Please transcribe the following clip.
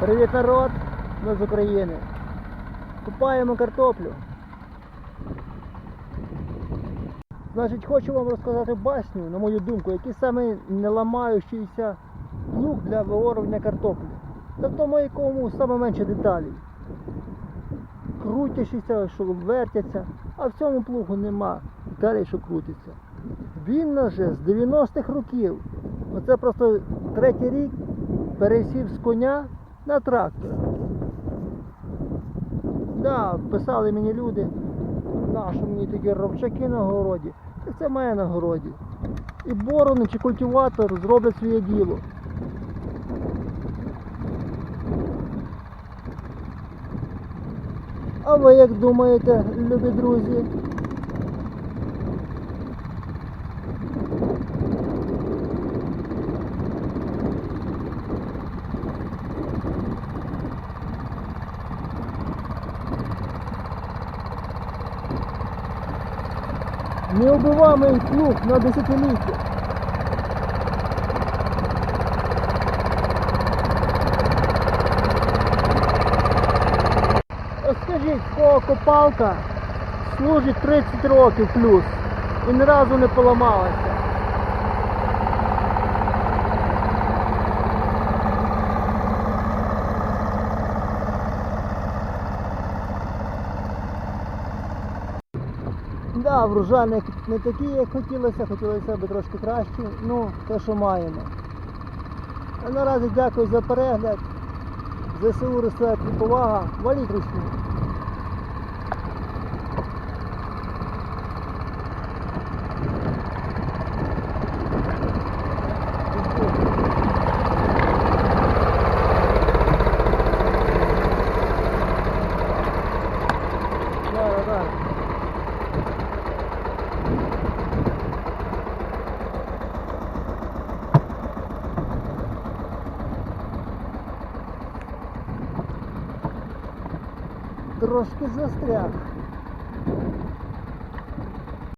Привіт народ! Ми з України. Купаємо картоплю. Значить, хочу вам розказати басню, на мою думку, який саме не ламаючийся плуг для виорування картоплі. Та в тому якому саме менше деталей. Крутящіся, що вертяться, а в цьому плугу нема деталей, що крутиться. Він вже з 90-х років. Оце просто третій рік пересів з коня на трактор. Да, писали мені люди, на що мені такі ровчаки на городі. Так це має на городі. І борони чи культиватор зроблять своє діло. А ви як думаєте, любі друзі? Неубиваемый плуг на десятиліття. Скажіть, кого копалка служить 30 років плюс і ні разу не поламалася. Да, врожай не такі, як хотілося, хотілося б трошки краще. Ну, те, що маємо. А наразі дякую за перегляд. ЗСУ росте повага. Валіть ручку. Да, да, да. Трошки застряг.